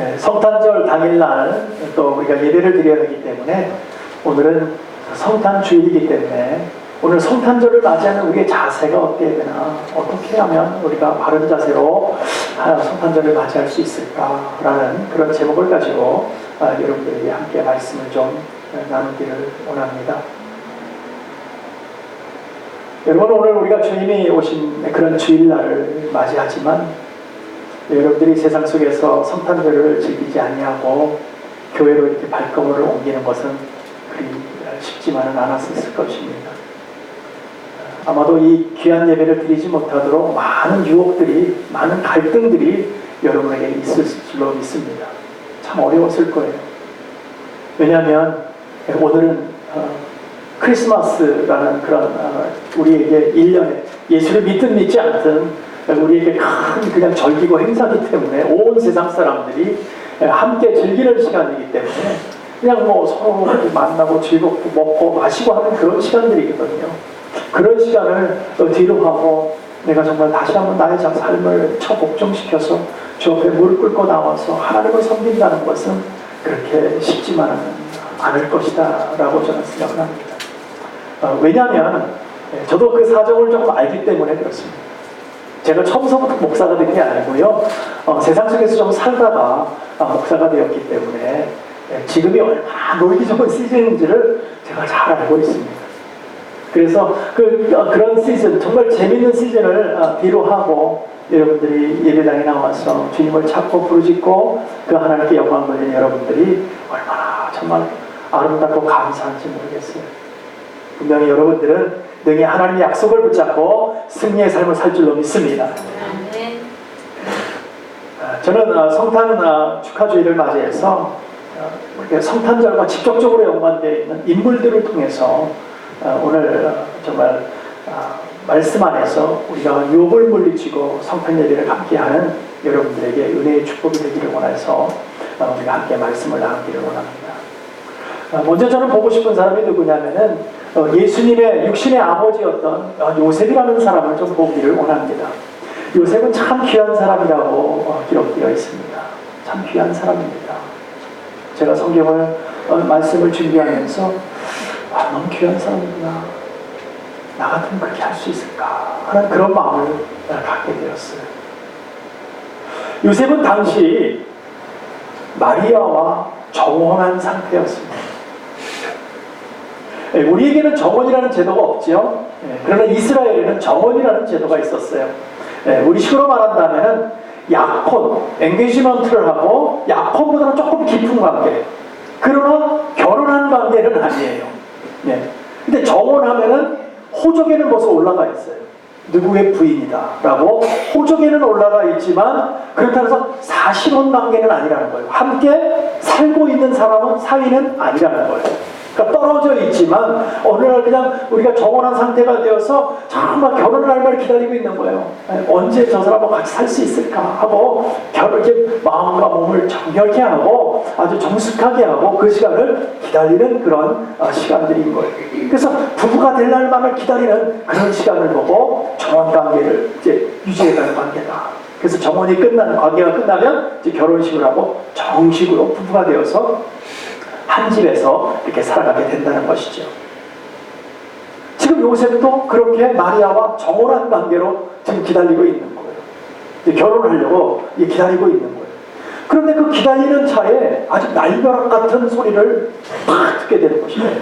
네, 성탄절 당일날 또 우리가 예배를 드려야 하기 때문에 오늘은 성탄 주일이기 때문에 오늘 성탄절을 맞이하는 우리의 자세가 어때야 되나 어떻게 하면 우리가 바른 자세로 아, 성탄절을 맞이할 수 있을까라는 그런 제목을 가지고 아, 여러분들에게 함께 말씀을 좀 나누기를 원합니다. 여러분 오늘 우리가 주님이 오신 그런 주일날을 맞이하지만 여러분들이 세상 속에서 성탄절을 즐기지 아니하고 교회로 이렇게 발걸음을 옮기는 것은 그리 쉽지만은 않았을 것입니다. 아마도 이 귀한 예배를 드리지 못하도록 많은 유혹들이, 많은 갈등들이 여러분에게 있을 줄로 믿습니다. 참 어려웠을 거예요. 왜냐하면 오늘은 어, 크리스마스라는 그런 어, 우리에게 1년에 예수를 믿든 믿지 않든 우리에게 큰 그냥 절기고 행사기 때문에 온 세상 사람들이 함께 즐기는 시간이기 때문에 그냥 뭐 서로 만나고 즐겁고 먹고 마시고 하는 그런 시간들이거든요. 그런 시간을 뒤로 하고 내가 정말 다시 한번 나의 삶을 처복종시켜서 주 앞에 무릎 꿇고 나와서 하나님을 섬긴다는 것은 그렇게 쉽지만은 않을 것이다 라고 저는 생각을 합니다. 어, 왜냐하면 저도 그 사정을 조금 알기 때문에 그렇습니다. 제가 처음서부터 목사가 된 게 아니고요. 어, 세상 속에서 좀 살다가 아, 목사가 되었기 때문에 예, 지금이 얼마나 놀기 좋은 시즌인지를 제가 잘 알고 있습니다. 그래서 그, 어, 그런 시즌, 정말 재밌는 시즌을 어, 뒤로 하고 여러분들이 예배당에 나와서 주님을 찾고 부르짖고 그 하나님께 영광 돌리는 여러분들이 얼마나 정말 아름답고 감사한지 모르겠어요. 분명히 여러분들은 능히 하나님의 약속을 붙잡고 승리의 삶을 살 줄로 믿습니다. 아, 저는 어, 성탄 어, 축하주의를 맞이해서 어, 성탄절과 직접적으로 연관되어 있는 인물들을 통해서 오늘 정말 말씀 안에서 우리가 욕을 물리치고 성탄 예배를 함께하는 여러분들에게 은혜의 축복이 되기를 원해서 우리가 함께 말씀을 나누기를 원합니다. 먼저 저는 보고 싶은 사람이 누구냐면은 예수님의 육신의 아버지였던 요셉이라는 사람을 좀 보기를 원합니다. 요셉은 참 귀한 사람이라고 기록되어 있습니다. 참 귀한 사람입니다. 제가 성경을 말씀을 준비하면서 아, 너무 귀한 사람이구나. 나 같으면 그렇게 할 수 있을까 하는 그런 마음을 갖게 되었어요. 요셉은 당시 마리아와 정혼한 상태였습니다. 예, 우리에게는 정혼이라는 제도가 없죠. 예, 그러나 이스라엘에는 정혼이라는 제도가 있었어요. 예, 우리 식으로 말한다면 약혼, 엔게이지먼트를 하고 약혼보다는 조금 깊은 관계. 그러나 결혼한 관계는 아니에요. 네. 근데 정혼하면은 호적에는 벌써 올라가 있어요. 누구의 부인이다 라고 호적에는 올라가 있지만 그렇다고 해서 사실혼 관계는 아니라는 거예요. 함께 살고 있는 사람은 사위는 아니라는 거예요. 그러니까 떨어져 있지만 어느 날 그냥 우리가 정원한 상태가 되어서 정말 결혼을 할 말을 기다리고 있는 거예요. 언제 저 사람하고 같이 살 수 있을까 하고 결혼 이렇게 마음과 몸을 정결케 하고 아주 정숙하게 하고 그 시간을 기다리는 그런 어, 시간들인 거예요. 그래서 부부가 될 날만을 기다리는 그런 시간을 보고 정원 관계를 이제 유지해가는 관계다. 그래서 정원이 끝나는 관계가 끝나면 이제 결혼식을 하고 정식으로 부부가 되어서 한 집에서 이렇게 살아가게 된다는 것이죠. 지금 요셉도 그렇게 마리아와 정월한 관계로 지금 기다리고 있는 거예요. 결혼을 하려고 기다리고 있는 거예요. 그런데 그 기다리는 차에 아주 날벼락 같은 소리를 팍 듣게 되는 것이에요.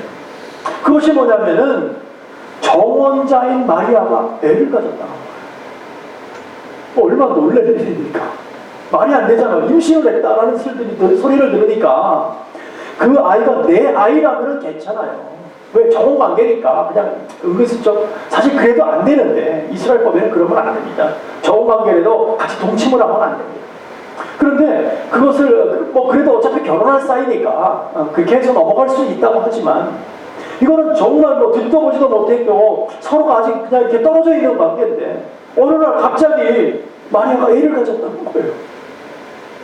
그것이 뭐냐면은 정원자인 마리아가 애를 가졌다는 거예요. 뭐 얼마나 놀랄 일입니까? 말이 안 되잖아요. 임신을 했다라는 소리를 들으니까 그 아이가 내 아이라면 괜찮아요. 왜 정원 관계니까 그냥 은근슬쩍 사실 그래도 안 되는데 이스라엘 법에는 그러면 안 됩니다. 정원 관계라도 같이 동침을 하면 안 됩니다. 그런데 그것을 뭐 그래도 어차피 결혼할 사이니까 어, 그렇게 해서 넘어갈 수 있다고 하지만 이거는 정말 뭐 듣도 보지도 못했고 서로가 아직 그냥 이렇게 떨어져 있는 관계인데 어느 날 갑자기 마리아가 애를 가졌다는 거예요.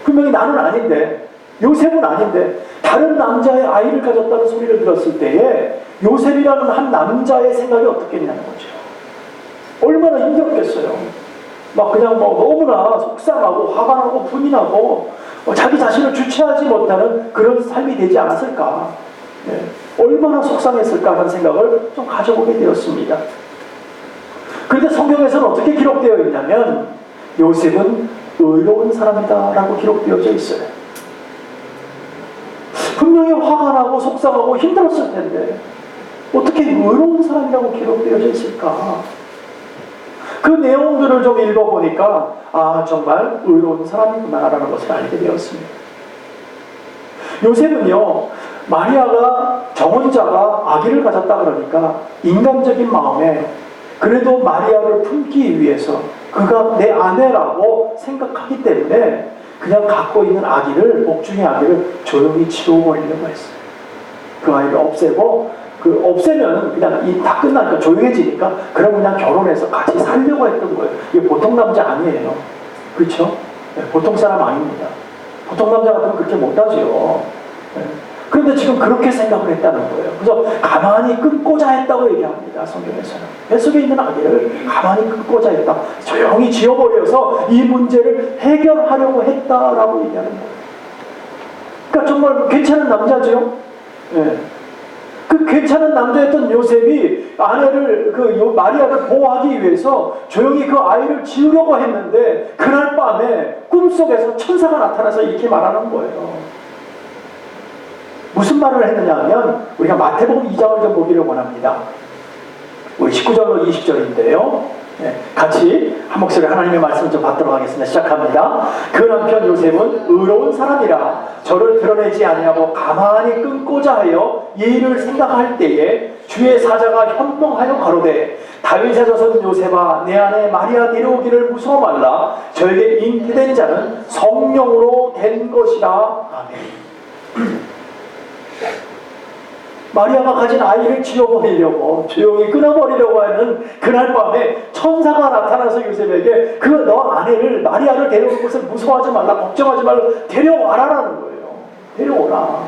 분명히 나는 아닌데 요셉은 아닌데 다른 남자의 아이를 가졌다는 소리를 들었을 때에 요셉이라는 한 남자의 생각이 어떻겠냐는 거죠. 얼마나 힘들었겠어요. 막 그냥 뭐 너무나 속상하고 화가 나고 분이 나고 어, 자기 자신을 주체하지 못하는 그런 삶이 되지 않았을까? 예, 얼마나 속상했을까 하는 생각을 좀 가져보게 되었습니다. 그런데 성경에서는 어떻게 기록되어 있냐면 요셉은 의로운 사람이다라고 기록되어져 있어요. 분명히 화가 나고 속상하고 힘들었을 텐데 어떻게 의로운 사람이라고 기록되어져 있을까? 그 내용들을 좀 읽어보니까 아 정말 의로운 사람이구나라는 것을 알게 되었습니다. 요셉은요 마리아가 정혼자가 아기를 가졌다 그러니까 인간적인 마음에 그래도 마리아를 품기 위해서 그가 내 아내라고 생각하기 때문에 그냥 갖고 있는 아기를 목중의 아기를 조용히 치워버리려고 했어요. 그 아이를 없애고 그 없애면 그냥 이 다 끝나니까 조용해지니까 그럼 그냥 결혼해서 같이 살려고 했던 거예요. 이게 보통 남자 아니에요. 그렇죠? 네, 보통 사람 아닙니다. 보통 남자 같으면 그렇게 못하지요. 네. 그런데 지금 그렇게 생각을 했다는 거예요. 그래서 가만히 끊고자 했다고 얘기합니다. 성경에서는. 뱃속에 있는 아기를 가만히 끊고자 했다. 조용히 지워버려서 이 문제를 해결하려고 했다라고 얘기하는 거예요. 그러니까 정말 괜찮은 남자죠. 예. 그 괜찮은 남자였던 요셉이 아내를 그 요- 마리아를 보호하기 위해서 조용히 그 아이를 지우려고 했는데 그날 밤에 꿈속에서 천사가 나타나서 이렇게 말하는 거예요. 무슨 말을 했느냐 하면 우리가 마태복음 2장을 좀 보기를 원합니다. 우리 19절로 20절인데요. 네, 같이 한 목소리 하나님의 말씀을 좀 받도록 하겠습니다. 시작합니다. 그 남편 요셉은 의로운 사람이라 저를 드러내지 아니하고 가만히 끊고자 하여 예의를 생각할 때에 주의 사자가 현몽하여 가로되 다윗의 자손 요셉아 내 안에 마리아 데려오기를 무서워 말라 저에게 잉태된 자는 성령으로 된 것이라 아멘. 마리아가 가진 아이를 지워버리려고 조용히 끊어버리려고 하는 그날 밤에 천사가 나타나서 요셉에게 그 너 아내를 마리아를 데려올 것을 무서워하지 말라 걱정하지 말라 데려와라라는 거예요. 데려오라.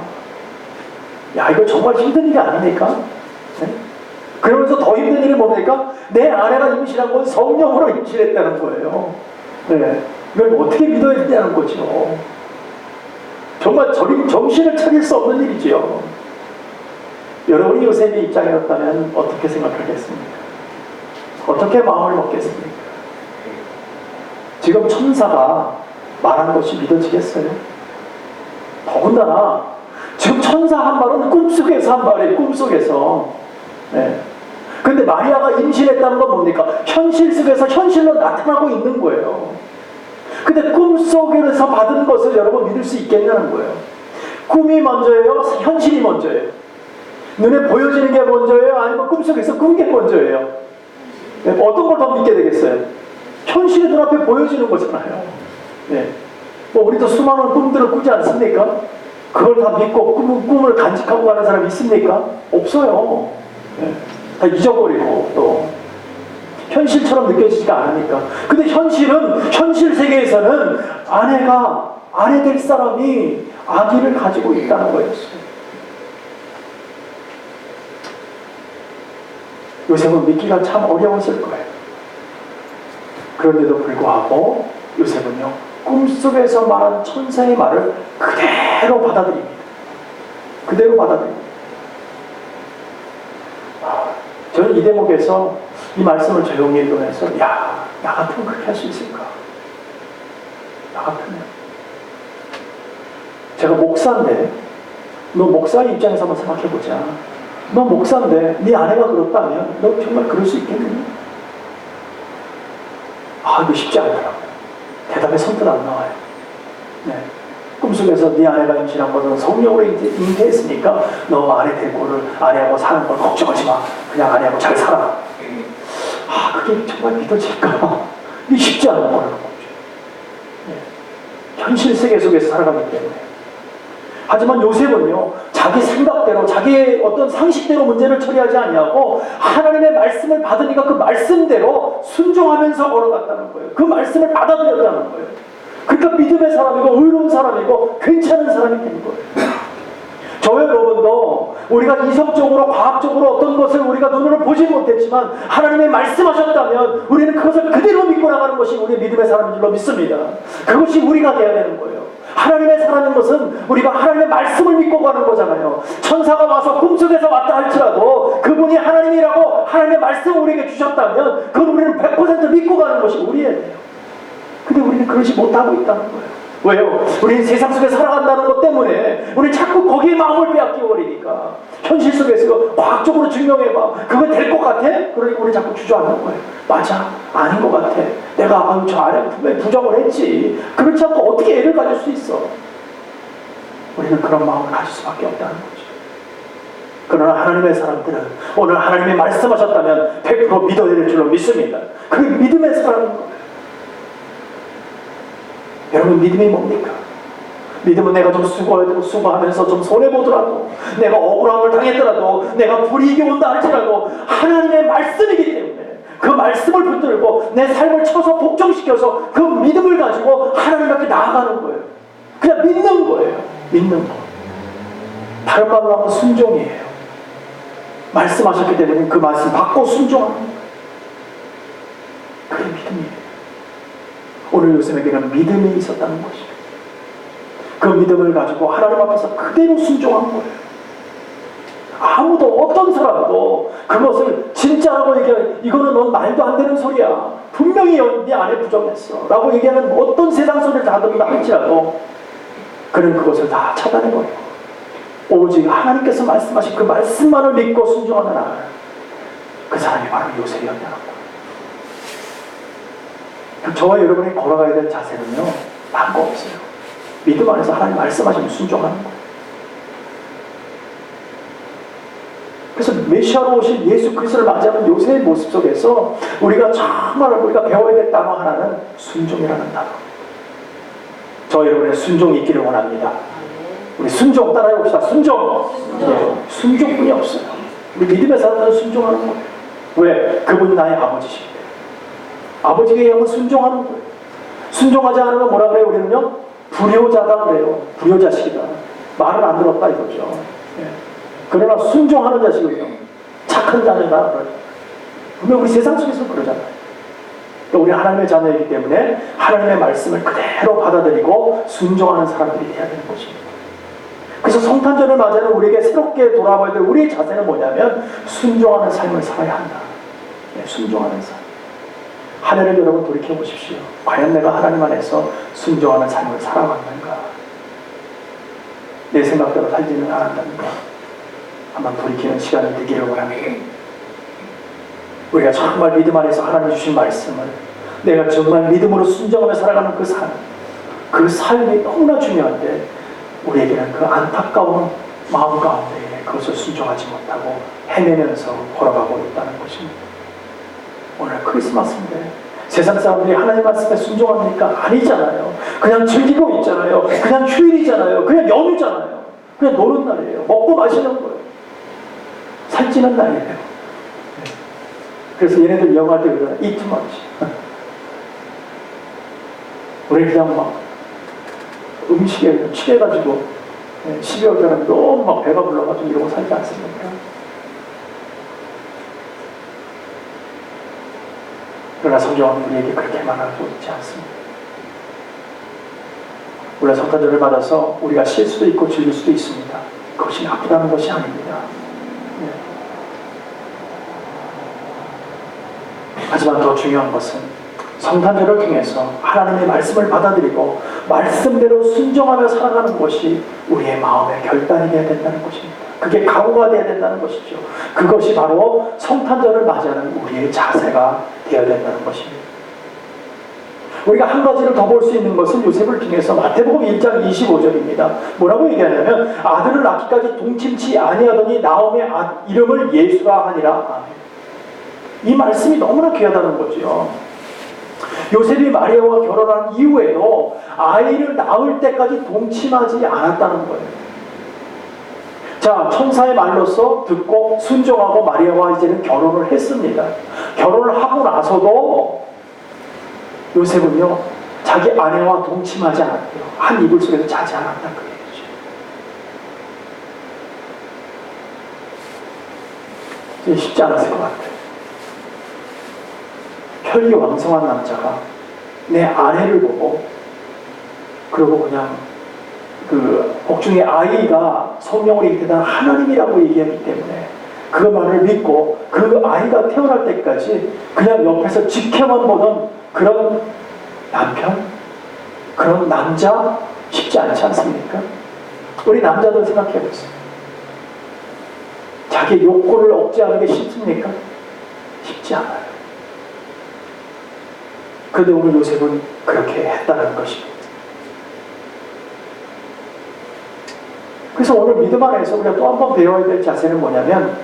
야 이거 정말 힘든 일이 아닙니까? 네? 그러면서 더 힘든 일이 뭡니까? 내 아내가 임신한 건 성령으로 임신했다는 거예요. 네. 이걸 어떻게 믿어야 되냐는 거죠. 정말 정신을 차릴 수 없는 일이지요. 여러분이 요셉의 입장이었다면 어떻게 생각하겠습니까? 어떻게 마음을 먹겠습니까? 지금 천사가 말한 것이 믿어지겠어요? 더군다나 지금 천사 한 말은 꿈속에서 한 말이에요. 꿈속에서. 네. 근데 마리아가 임신했다는 건 뭡니까? 현실 속에서 현실로 나타나고 있는 거예요. 근데 꿈속에서 받은 것을 여러분 믿을 수 있겠냐는 거예요. 꿈이 먼저예요? 현실이 먼저예요? 눈에 보여지는 게 먼저예요? 아니면 꿈속에서 꾼 게 먼저예요? 네, 어떤 걸 더 믿게 되겠어요? 현실이 눈앞에 보여지는 거잖아요. 네. 뭐 우리도 수많은 꿈들을 꾸지 않습니까? 그걸 다 믿고 꿈, 꿈을 간직하고 가는 사람이 있습니까? 없어요. 네. 다 잊어버리고 또 현실처럼 느껴지지가 않으니까. 근데 현실은 현실 세계에서는 아내가 아내 될 사람이 아기를 가지고 있다는 거였어요. 요셉은 믿기가 참 어려웠을 거예요. 그런데도 불구하고 요셉은요, 꿈속에서 말한 천사의 말을 그대로 받아들입니다. 그대로 받아들입니다. 아, 저는 이 대목에서 이 말씀을 조용히 읽으면서, 야, 나 같으면 그렇게 할 수 있을까? 나 같으면. 제가 목사인데, 너 목사의 입장에서 한번 생각해보자. 너 목사인데 네 아내가 그렇다면 너 정말 그럴 수 있겠니? 아 이거 쉽지 않더라고요. 대답이 선뜻 안 나와요. 네. 꿈속에서 네 아내가 임신한 것은 성령으로 잉태- 잉태했으니까 너 아내 데리고를 아내하고 사는 걸 걱정하지 마. 그냥 아내하고 잘 살아. 아 그게 정말 믿어질까? 이게 쉽지 않은 거라는. 네. 현실 세계 속에서 살아가기 때문에. 하지만 요셉은요 자기 생각대로 자기의 어떤 상식대로 문제를 처리하지 아니하고 하나님의 말씀을 받으니까 그 말씀대로 순종하면서 걸어갔다는 거예요. 그 말씀을 받아들였다는 거예요. 그러니까 믿음의 사람이고 의로운 사람이고 괜찮은 사람이 된 거예요. 저 여러분도 우리가 이성적으로 과학적으로 어떤 것을 우리가 눈으로 보지 못했지만 하나님의 말씀하셨다면 우리는 그것을 그대로 믿고 나가는 것이 우리의 믿음의 사람인 줄로 믿습니다. 그것이 우리가 돼야 되는 거예요. 하나님의 사람인 것은 우리가 하나님의 말씀을 믿고 가는 거잖아요. 천사가 와서 꿈속에서 왔다 할지라도 그분이 하나님이라고 하나님의 말씀을 우리에게 주셨다면 그건 우리는 100% 믿고 가는 것이 우리예요. 근데 우리는 그러지 못하고 있다는 거예요. 왜요? 우리는 세상 속에 살아간다는 것 때문에 우리 자꾸 거기에 마음을 빼앗겨 버리니까. 현실 속에서 과학적으로 증명해봐. 그거 될 것 같아? 그러니까 우리 자꾸 주저앉는 거예요. 맞아. 아닌 것 같아. 내가 아유 저 안에 분명히 부정을 했지. 그렇지 않고 어떻게 애를 가질 수 있어? 우리는 그런 마음을 가질 수밖에 없다는 거죠 그러나 하나님의 사람들은 오늘 하나님이 말씀하셨다면 100% 믿어야 될 줄로 믿습니다. 그 믿음의 사람인 거예요 여러분 믿음이 뭡니까? 믿음은 내가 좀 수고해도 수고하면서 좀 손해보더라도 내가 억울함을 당했더라도 내가 불이익이 온다 할지라도 하나님의 말씀이기 때문에 그 말씀을 붙들고 내 삶을 쳐서 복종시켜서 그 믿음을 가지고 하나님 앞에 나아가는 거예요. 그냥 믿는 거예요. 믿는 거. 다른 말로 하면 순종이에요. 말씀하셨기 때문에 그 말씀 받고 순종하는 거예요. 그게 믿음이에요. 오늘 요셉에게는 믿음이 있었다는 것이죠. 그 믿음을 가지고 하나님 앞에서 그대로 순종한 거예요. 아무도 어떤 사람도 그것을 진짜라고 얘기하면 이거는 넌 말도 안 되는 소리야. 분명히 네 안에 부정했어. 라고 얘기하는 어떤 세상 소리를 다 듣는다 할지라도 그는 그것을 다 차단해버리고 오직 하나님께서 말씀하신 그 말씀만을 믿고 순종하는 아, 그 사람이 바로 요셉이었다는 거예요. 저와 여러분이 걸어가야 될 자세는요, 바꿔 없어요. 믿음 안에서 하나님 말씀하시면 순종하는 거예요. 그래서 메시아로 오신 예수 그리스도를 맞이하는 요새의 모습 속에서 우리가 정말 우리가 배워야 될 단어 하나는 순종이라는 단어. 저 여러분의 순종이 있기를 원합니다. 우리 순종 따라해 봅시다. 순종. 네, 순종뿐이 없어요. 우리 믿음의 사람들은 순종하는 거예요. 왜? 그분이 나의 때문에. 아버지에게 의하면 순종하는 거예요. 순종하지 않으면 뭐라 그래요? 우리는요? 불효자다 그래요. 불효자식이다. 말을 안 들었다 이거죠. 예. 그러나 순종하는 자식은요. 착한 자녀다. 분명 우리 세상 속에서 그러잖아요. 또 우리 하나님의 자녀이기 때문에 하나님의 말씀을 그대로 받아들이고 순종하는 사람들이 되어야 되는 것입니다. 그래서 성탄절을 맞이하는 우리에게 새롭게 돌아봐야 될 우리의 자세는 뭐냐면 순종하는 삶을 살아야 한다. 네, 순종하는 삶. 한 해를 여러분 돌이켜 보십시오. 과연 내가 하나님 안에서 순종하는 삶을 살아왔는가? 내 생각대로 살지는 않았는가? 한번 돌이키는 시간을 되기를 원합니다. 우리가 정말 믿음 안에서 하나님 주신 말씀을 내가 정말 믿음으로 순종하며 살아가는 그 삶, 그 삶이 너무나 중요한데 우리에게는 그 안타까운 마음 가운데 그것을 순종하지 못하고 헤매면서 걸어가고 있다는 것입니다. 오늘 크리스마스인데 세상 사람들이 하나님 말씀에 순종합니까? 아니잖아요. 그냥 즐기고 있잖아요. 그냥 휴일이잖아요. 그냥 연휴잖아요. 그냥 노는 날이에요. 먹고 마시는 거예요. 살찌는 날이에요. 네. 그래서 얘네들 영화할 때 too much. 우리 그냥 막 음식에 취해가지고 12월 달에 너무 막 배가 불러가지고 이러고 살지 않습니까? 그러나 성경은 우리에게 그렇게 말하고 있지 않습니다. 우리가 성탄절을 받아서 우리가 쉴 수도 있고 즐길 수도 있습니다. 그것이 나쁘다는 것이 아닙니다. 네. 하지만 더 중요한 것은 성탄절을 통해서 하나님의 말씀을 받아들이고 말씀대로 순종하며 살아가는 것이 우리의 마음의 결단이 되어야 된다는 것입니다. 그게 각오가 되어야 된다는 것이죠. 그것이 바로 성탄절을 맞이하는 우리의 자세가 되어야 된다는 것입니다. 우리가 한 가지를 더 볼 수 있는 것은 요셉을 통해서 마태복음 1장 25절입니다. 뭐라고 얘기하냐면 아들을 낳기까지 동침치 아니하더니 나옴의 아, 이름을 예수라 하니라. 이 말씀이 너무나 귀하다는 거죠. 요셉이 마리아와 결혼한 이후에도 아이를 낳을 때까지 동침하지 않았다는 거예요. 자, 천사의 말로써 듣고 순종하고 마리아와 이제는 결혼을 했습니다. 결혼을 하고 나서도 요셉은요, 자기 아내와 동침하지 않았대요. 한 이불 속에서 자지 않았다 그 쉽지 않았을 것 같아요. 혈기 왕성한 남자가 내 아내를 보고 그러고 그냥 그 복중의 아이가 성령으로 잉태된 하나님이라고 얘기하기 때문에 그 말을 믿고 그 아이가 태어날 때까지 그냥 옆에서 지켜만 보는 그런 남편, 그런 남자 쉽지 않지 않습니까? 우리 남자들 생각해 보세요. 자기 욕구를 억제하는 게 쉽습니까? 쉽지 않아요. 그런데 오늘 요셉은 그렇게 했다는 것입니다. 그래서 오늘 믿음 안에서 우리가 또 한 번 배워야 될 자세는 뭐냐면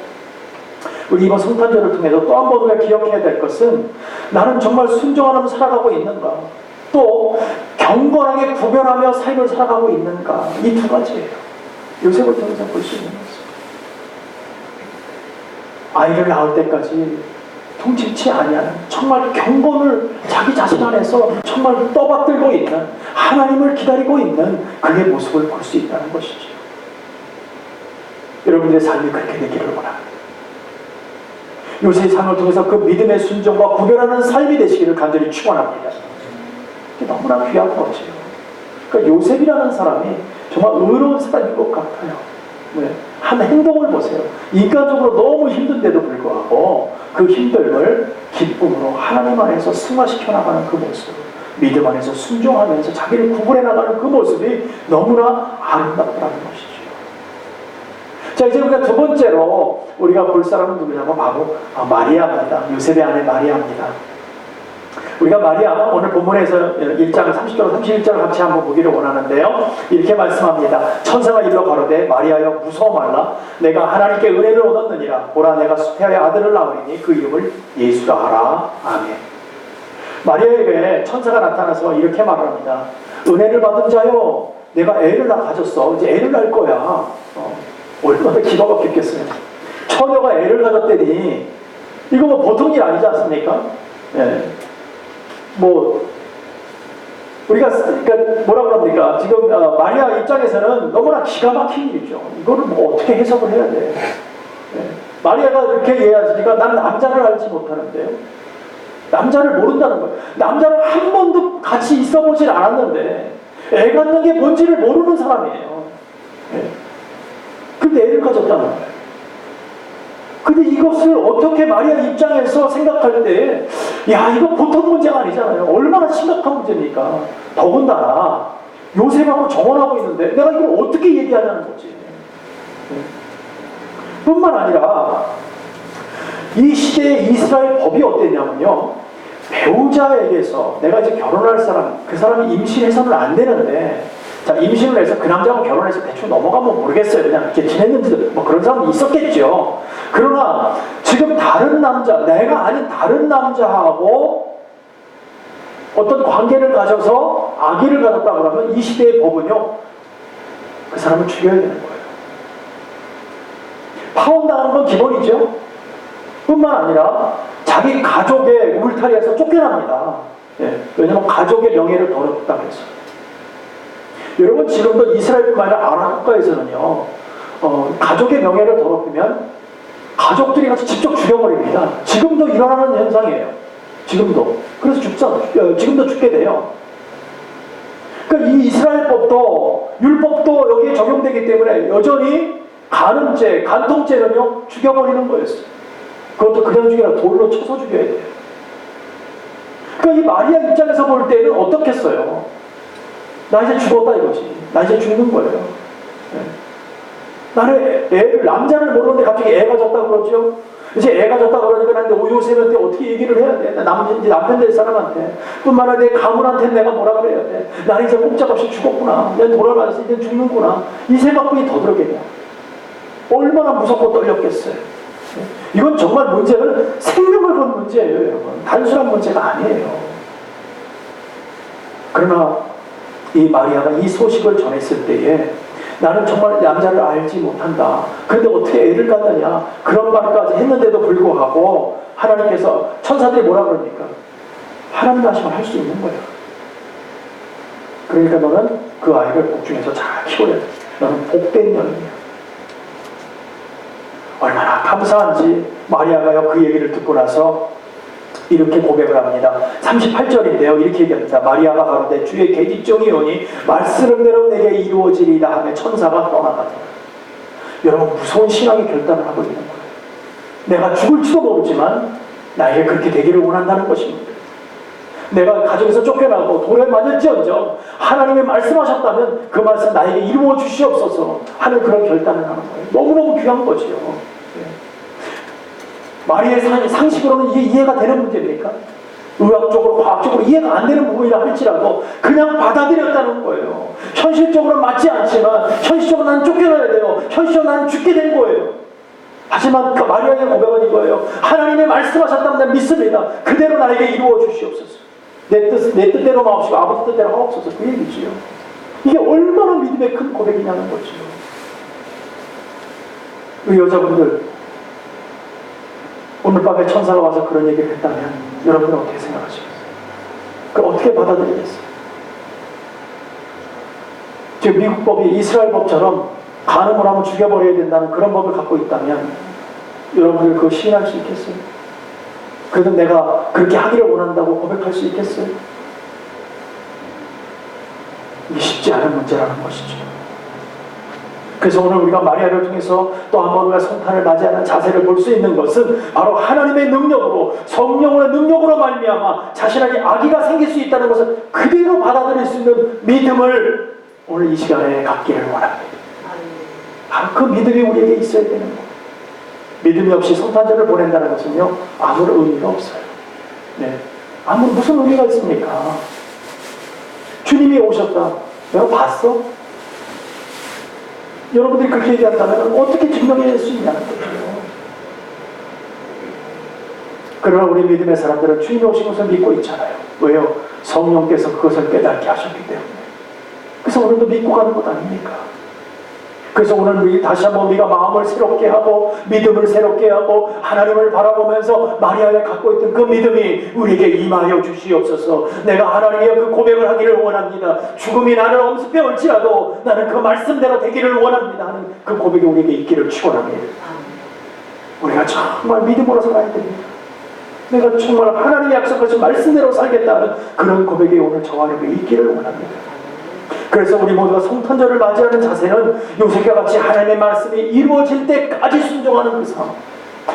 우리 이번 성탄절을 통해서 또 한 번 우리가 기억해야 될 것은 나는 정말 순종하며 살아가고 있는가 또 경건하게 구별하며 삶을 살아가고 있는가 이 두 가지예요. 요셉을 통해서 볼 수 있는 것입니다. 아이를 낳을 때까지 통치치 아니하는 정말 경건을 자기 자신 안에서 정말 떠받들고 있는 하나님을 기다리고 있는 그의 모습을 볼 수 있다는 것이죠. 여러분들의 삶이 그렇게 되기를 원합니다. 요새 상을 통해서 그 믿음의 순종과 구별하는 삶이 되시기를 간절히 축원합니다. 너무나 귀한 거죠. 그러니까 요셉이라는 사람이 정말 의로운 사람인 것 같아요. 네. 한 행동을 보세요. 인간적으로 너무 힘든데도 불구하고 그 힘듦을 기쁨으로 하나님 안에서 승화시켜 나가는 그 모습, 믿음 안에서 순종하면서 자기를 구분해 나가는 그 모습이 너무나 아름답다는 것이죠. 자 이제 우리가 두 번째로 우리가 볼 사람은 누구냐고 바로 아, 마리아입니다. 요셉의 아내 마리아입니다. 우리가 마리아 오늘 본문에서 1장 30절 31절을 같이 한번 보기를 원하는데요. 이렇게 말씀합니다. 천사가 일러 가로되 마리아여 무서워 말라 내가 하나님께 은혜를 얻었느니라 보라 내가 수태하여 아들을 낳으리니 그 이름을 예수라 하라. 아멘. 마리아에게 천사가 나타나서 이렇게 말합니다. 은혜를 받은 자요 내가 애를 낳 가졌어. 이제 애를 낳을 거야. 어, 얼마나 기가 막혔겠어요. 처녀가 애를 가졌더니 이거 뭐 보통 일 아니지 않습니까? 예. 뭐 우리가 그러니까 뭐라 그럽니까? 지금 어, 마리아 입장에서는 너무나 기가 막힌 일이죠. 이거를 뭐 어떻게 해석을 해야 돼? 예. 마리아가 그렇게 이해하시니까 난 남자를 알지 못하는데요. 남자를 모른다는 거예요. 남자를 한 번도 같이 있어보질 않았는데 애 갖는 게 뭔지를 모르는 사람이에요. 예. 근데 애를 거예요. 근데 이것을 어떻게 마리아 입장에서 생각할 때, 야, 이거 보통 문제가 아니잖아요. 얼마나 심각한 문제입니까? 더군다나, 요셉하고 정원하고 있는데, 내가 이걸 어떻게 얘기하냐는 거지. 네. 뿐만 아니라, 이 시대의 이스라엘 법이 어땠냐면요. 배우자에게서 내가 이제 결혼할 사람, 그 사람이 임신해서는 안 되는데, 자, 임신을 해서 그 남자하고 결혼해서 대충 넘어가면 모르겠어요. 그냥 이렇게 지냈는지, 뭐 그런 사람도 있었겠죠. 그러나 지금 다른 남자, 내가 아닌 다른 남자하고 어떤 관계를 가져서 아기를 가졌다 그러면 이 시대의 법은요, 그 사람을 죽여야 되는 거예요. 파혼당하는 건 기본이죠. 뿐만 아니라 자기 가족의 울타리에서 쫓겨납니다. 예, 왜냐하면 가족의 명예를 더럽다고 해서. 여러분 지금도 이스라엘뿐만 아니라 아랍 국가에서는요 어, 가족의 명예를 더럽히면 가족들이 가서 직접 죽여버립니다. 지금도 일어나는 현상이에요. 지금도 그래서 죽자 어, 지금도 죽게 돼요. 그러니까 이 이스라엘법도 율법도 여기에 적용되기 때문에 여전히 간음죄, 간통죄는요 죽여버리는 거였어요. 그것도 그냥 죽이라 돌로 쳐서 죽여야 돼요. 그러니까 이 마리아 입장에서 볼 때는 어떻겠어요? 나 이제 죽었다 이거지. 나 이제 죽는 거예요. 네. 나는 애를 남자를 모르는데 갑자기 애가 졌다 그러죠. 이제 애가 졌다 그러니까 나한테 오요셉한테 어떻게 얘기를 해야 돼? 남, 이제 남편 될 사람한테. 뿐만 아니라 내 가문한테 내가 뭐라 그래야 돼? 나는 이제 꼼짝없이 죽었구나. 내 돌아가서 이제 죽는구나. 이 생각뿐이 더 들었겠냐. 얼마나 무섭고 떨렸겠어요. 네. 이건 정말 문제는 생명을 건 문제예요, 여러분. 단순한 문제가 아니에요. 그러나 이 마리아가 이 소식을 전했을 때에 나는 정말 남자를 알지 못한다. 그런데 어떻게 애를 갖느냐. 그런 말까지 했는데도 불구하고 하나님께서 천사들이 뭐라 그럽니까? 하나님 하시면 할수 있는 거야. 그러니까 너는 그 아이를 복중에서 잘 키워야 돼. 너는 복된 년이야. 얼마나 감사한지 마리아가요 그 얘기를 듣고 나서 이렇게 고백을 합니다. 38절인데요. 이렇게 얘기합니다. 마리아가 가로되 주의 계집종이 오니 말씀대로 내게 이루어지리이다 하며 천사가 떠나가더라. 여러분 무서운 신앙의 결단을 하고 있는 거예요. 내가 죽을지도 모르지만 나에게 그렇게 되기를 원한다는 것입니다. 내가 가정에서 쫓겨나고 돌에 맞을지언정 하나님의 말씀하셨다면 그 말씀 나에게 이루어 주시옵소서 하는 그런 결단을 하는 거예요. 너무너무 귀한 거지요. 예. 마리아의 상- 상식으로는 이게 이해가 되는 문제입니까? 의학적으로, 과학적으로 이해가 안 되는 부분이라 할지라도 그냥 받아들였다는 거예요. 현실적으로 맞지 않지만 현실적으로 나는 쫓겨나야 돼요. 현실적으로 나는 죽게 된 거예요. 하지만 그 마리아의 고백은 이거예요. 하나님의 말씀하셨다면 난 믿습니다. 그대로 나에게 이루어 주시옵소서. 내 뜻, 내 뜻대로 마옵시고 아버지 뜻대로 하옵소서. 그 얘기지요. 이게 얼마나 믿음의 큰 고백이냐는 거지요. 그 여자분들, 오늘 밤에 천사가 와서 그런 얘기를 했다면 여러분은 어떻게 생각하시겠어요? 그 어떻게 받아들이겠어요? 지금 미국 법이 이스라엘 법처럼 간음을 하면 죽여버려야 된다는 그런 법을 갖고 있다면 여러분들 그거 시인할 수 있겠어요? 그래도 내가 그렇게 하기를 원한다고 고백할 수 있겠어요? 이게 쉽지 않은 문제라는 것이죠. 그래서 오늘 우리가 마리아를 통해서 또 한 번 우리가 성탄을 맞이하는 자세를 볼 수 있는 것은 바로 하나님의 능력으로 성령의 능력으로 말미암아 자신에게 아기가 생길 수 있다는 것을 그대로 받아들일 수 있는 믿음을 오늘 이 시간에 갖기를 원합니다. 바로 그 믿음이 우리에게 있어야 되는 거예요. 믿음이 없이 성탄절을 보낸다는 것은요 아무런 의미가 없어요. 네, 아무 무슨 의미가 있습니까? 주님이 오셨다. 내가 봤어? 여러분들이 그렇게 얘기한다면 어떻게 증명해낼 수 있냐는 거죠. 그러나 우리 믿음의 사람들은 주님이 오신 것을 믿고 있잖아요. 왜요? 성령께서 그것을 깨닫게 하셨기 때문에. 그래서 오늘도 믿고 가는 것 아닙니까? 그래서 오늘 다시 한번 우리가 마음을 새롭게 하고 믿음을 새롭게 하고 하나님을 바라보면서 마리아에 갖고 있던 그 믿음이 우리에게 임하여 주시옵소서. 내가 하나님의 그 고백을 하기를 원합니다. 죽음이 나를 엄습해 올지라도 나는 그 말씀대로 되기를 원합니다 하는 그 고백이 우리에게 있기를 축원합니다. 우리가 정말 믿음으로 살아야 됩니다. 내가 정말 하나님의 약속하신 말씀대로 살겠다는 그런 고백이 오늘 저와 여러분이 있기를 원합니다. 그래서 우리 모두가 성탄절을 맞이하는 자세는 요셉과 같이 하나님의 말씀이 이루어질 때까지 순종하는 그 상황.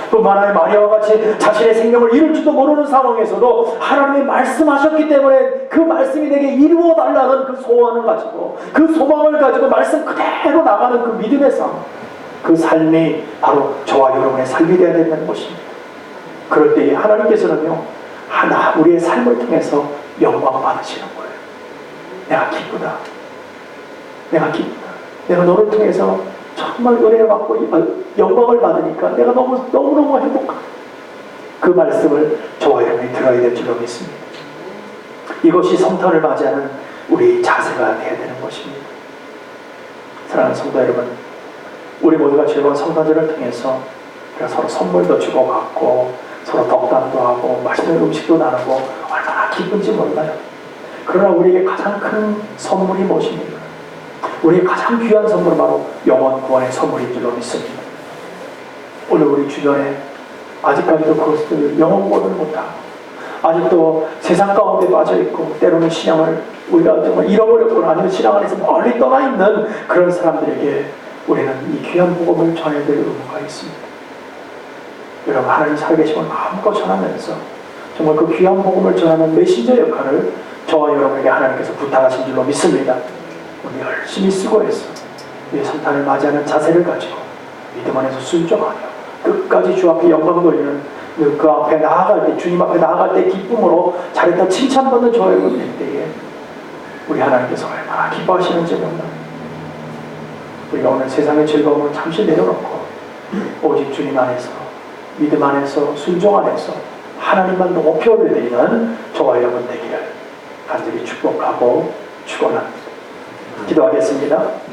뿐만 아니라 마리아와 같이 자신의 생명을 이룰지도 모르는 상황에서도 하나님이 말씀하셨기 때문에 그 말씀이 내게 이루어 달라는 그 소원을 가지고 그 소망을 가지고 말씀 그대로 나가는 그 믿음의 삶. 그 삶이 바로 저와 여러분의 삶이 되어야 된다는 것입니다. 그럴 때 하나님께서는요 하나 우리의 삶을 통해서 영광 받으시는 거예요. 내가 기쁘다. 내가 기쁘다. 내가 너를 통해서 정말 은혜를 받고 어, 영광을 받으니까 내가 너무 너무너무 행복하다. 그 말씀을 저와 여러분이 들어야 될 줄로 믿습니다. 이것이 성탄을 맞이하는 우리 자세가 되어야 되는 것입니다. 사랑하는 성도 여러분, 우리 모두가 즐거운 성탄절을 통해서 서로 선물도 주고 받고 서로 덕담도 하고 맛있는 음식도 나누고 얼마나 기쁜지 몰라요. 그러나 우리에게 가장 큰 선물이 무엇입니까? 우리의 가장 귀한 선물은 바로 영원 구원의 선물인 줄로 믿습니다. 오늘 우리 주변에 아직까지도 그것을 영원 구원을 못하고 아직도 세상 가운데 빠져있고 때로는 신앙을 우리가 정말 잃어버렸거나 아니면 신앙 안에서 멀리 떠나 있는 그런 사람들에게 우리는 이 귀한 복음을 전해야 될 의무가 있습니다. 여러분 하나님 살아계심을 마음껏 전하면서 정말 그 귀한 복음을 전하는 메신저 역할을 저와 여러분에게 하나님께서 부탁하신 줄로 믿습니다. 우리 열심히 수고해서 이 성탄을 맞이하는 자세를 가지고 믿음 안에서 순종하며 끝까지 주 앞에 영광 돌리는 그, 그 앞에 나아갈 때 주님 앞에 나아갈 때 기쁨으로 잘했다 칭찬받는 저와 여러분 될 때에 우리 하나님께서 얼마나 기뻐하시는지 몰라 우리가 오늘 세상의 즐거움을 잠시 내려놓고 오직 주님 안에서 믿음 안에서 순종 안에서 하나님만 높이 올려드리는 저와 여러분 되기를 간절히 축복하고 축원합니다. 기도하겠습니다.